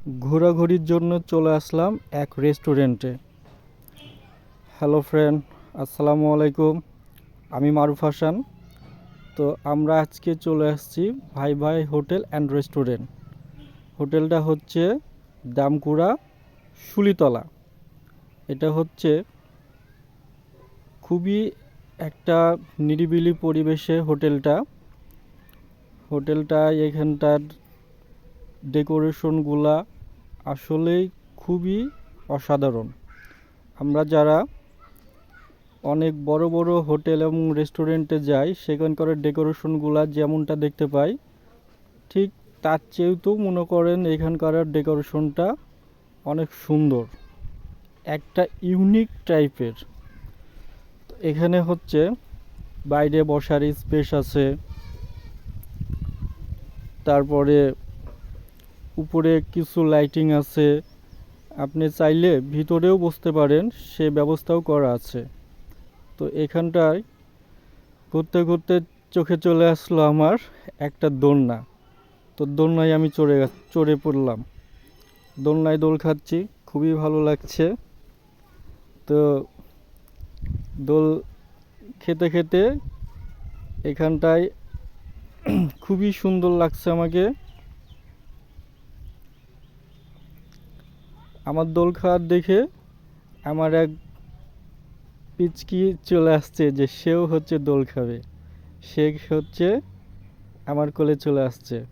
ঘোরাঘুরির জন্য চলে আসলাম এক রেস্টুরেন্টে। হ্যালো ফ্রেন্ড, আসসালামু আলাইকুম। আমি মারুফ হাসান। তো আমরা আজকে চলে আসছি ভাই ভাই হোটেল অ্যান্ড রেস্টুরেন্ট। হোটেলটা হচ্ছে দামকুড়া শুলিতলা এটা হচ্ছে খুবই একটা নিরিবিলি পরিবেশে হোটেলটা। হোটেলটা এখানটার ডেকোরেশনগুলা আসলেই খুবই অসাধারণ। আমরা যারা অনেক বড় বড় হোটেল এবং রেস্টুরেন্টে যাই, সেখানকার ডেকোরেশনগুলা যেমনটা দেখতে পাই, ঠিক তার চেয়েও তো মনে করেন এখানকার ডেকোরেশনটা অনেক সুন্দর। একটা ইউনিক টাইপের। এখানে হচ্ছে বাইরে বসার স্পেস আছে। তারপরে উপরে কিছু লাইটিং আছে। আপনি চাইলে ভিতরেও বসতে পারেন, সে ব্যবস্থাও করা আছে। তো এখানটায় ঘুরতে ঘুরতে চোখে চলে আসলো আমার একটা দোলনা। তো দোলনায় আমি চড়ে চড়ে পড়লাম। দোলনায় দোল খাচ্ছি, খুবই ভালো লাগছে। তো দোল খেতে খেতে এখানটায় খুবই সুন্দর লাগছে আমাকে। আমার দোল খাওয়ার দেখে আমার এক পিচকি চলে আসছে যে সেও হচ্ছে দোল খাবে। সে হচ্ছে আমার কোলে চলে আসছে।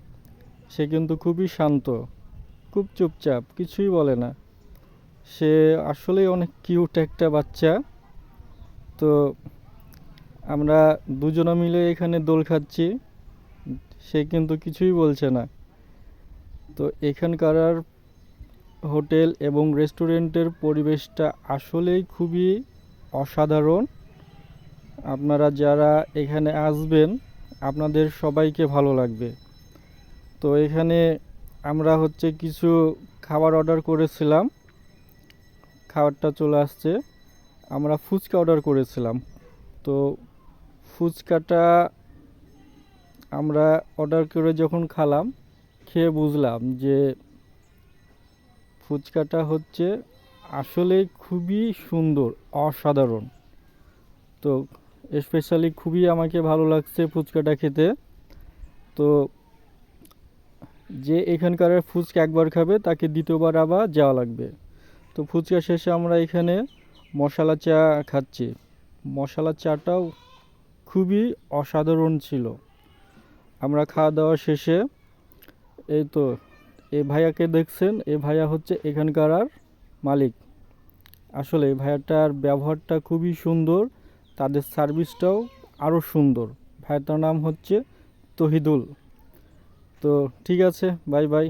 সে কিন্তু খুবই শান্ত, খুব চুপচাপ, কিছুই বলে না। সে আসলেই অনেক কিউট একটা বাচ্চা। তো আমরা দুজনে মিলে এখানে দোল খাচ্ছি। সে কিন্তু কিছুই বলছে না। তো এখানকার হোটেল এবং রেস্টুরেন্টের পরিবেশটা আসলেই খুবই অসাধারণ। আপনারা যারা এখানে আসবেন, আপনাদের সবাইকে ভালো লাগবে। তো এখানে আমরা হচ্ছে কিছু খাবার অর্ডার করেছিলাম। খাবারটা চলে আসছে। আমরা ফুচকা অর্ডার করেছিলাম। তো ফুচকাটা আমরা অর্ডার করে যখন খেলাম, খেয়ে বুঝলাম যে ফুচকাটা হচ্ছে আসলে খুবই সুন্দর, অসাধারণ। তো স্পেশালি খুবই আমাকে ভালো লাগছে ফুচকাটা খেতে। তো যে এখানকার ফুচকা একবার খাবে, তাকে দ্বিতীয়বার আবার যাওয়া লাগবে। তো ফুচকা শেষে আমরা এখানে মশলা চা খাচ্ছি। মশলা চাটাও খুবই অসাধারণ ছিল। আমরা খাওয়া দাওয়া শেষে এই তো এই ভাইয়াকে দেখছেন এ ভাইয়া হচ্ছে এখানকার আর মালিক। আসলে এই ভাইয়াটার ব্যবহারটা খুবই সুন্দর, তাদের সার্ভিসটাও আরও সুন্দর। ভাইয়াটার নাম হচ্ছে তহিদুল। তো ঠিক আছে, বাই বাই।